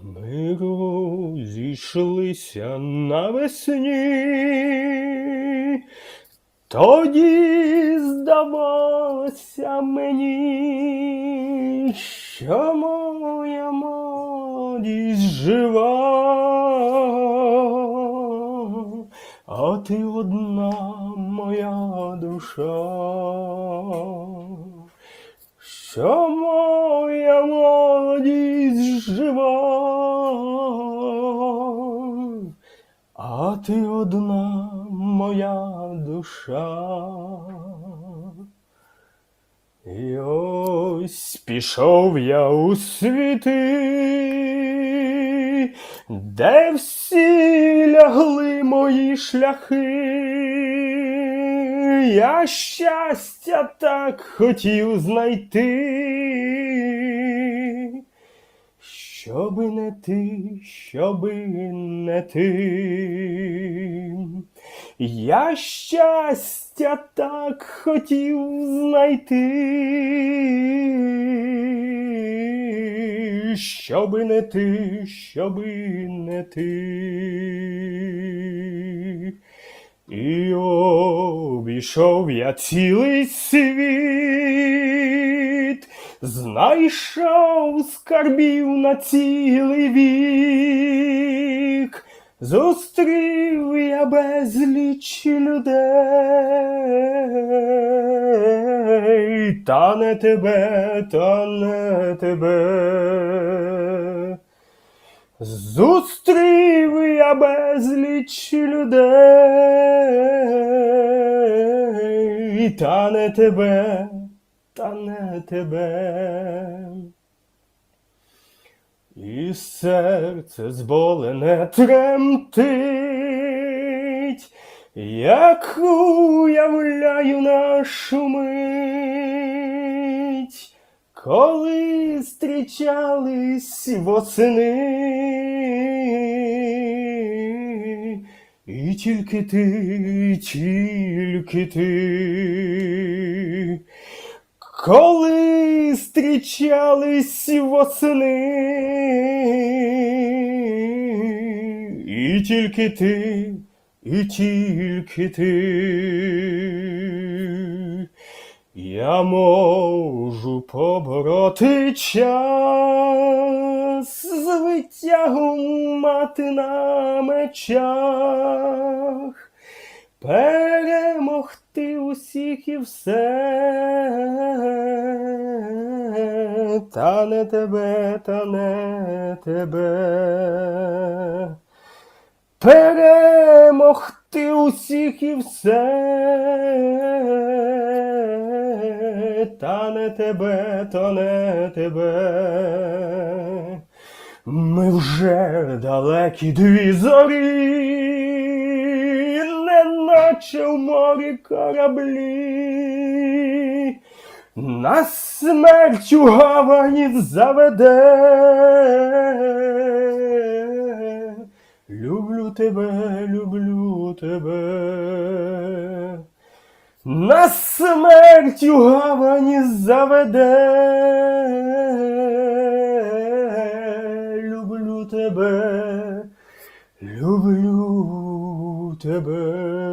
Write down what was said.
Ми розійшлися навесні, тоді здавалося мені, що моя молодість жива, а ти одна моя душа. Що моя ти одна моя душа. І ось пішов я у світи, де всі лягли мої шляхи. Я щастя так хотів знайти, щоби не ти, щоби не ти. Я щастя так хотів знайти, щоби не ти, щоби не ти. І обійшов я цілий світ, знайшов скарбів на цілий вік, зустрів я безліч людей, та не тебе, та не тебе. Зустрів я безліч людей, та не тебе, та не тебе. І серце зболене тремтить, як уявляю нашу мить, коли зустрічались восени, і тільки ти, тільки ти, коли зустрічались восени, і тільки ти, і тільки ти. Я можу побороти час з витягом мати на мечах, перемогти усіх і все, та не тебе, та не тебе. Перемогти усіх і все, та не тебе, та не тебе. Ми вже далекі дві зорі, неначе в морі кораблі, нас смерть у гавані заведе. Люблю тебе, люблю тебе. На смерть у гавані заведе. Люблю тебе, люблю тебе.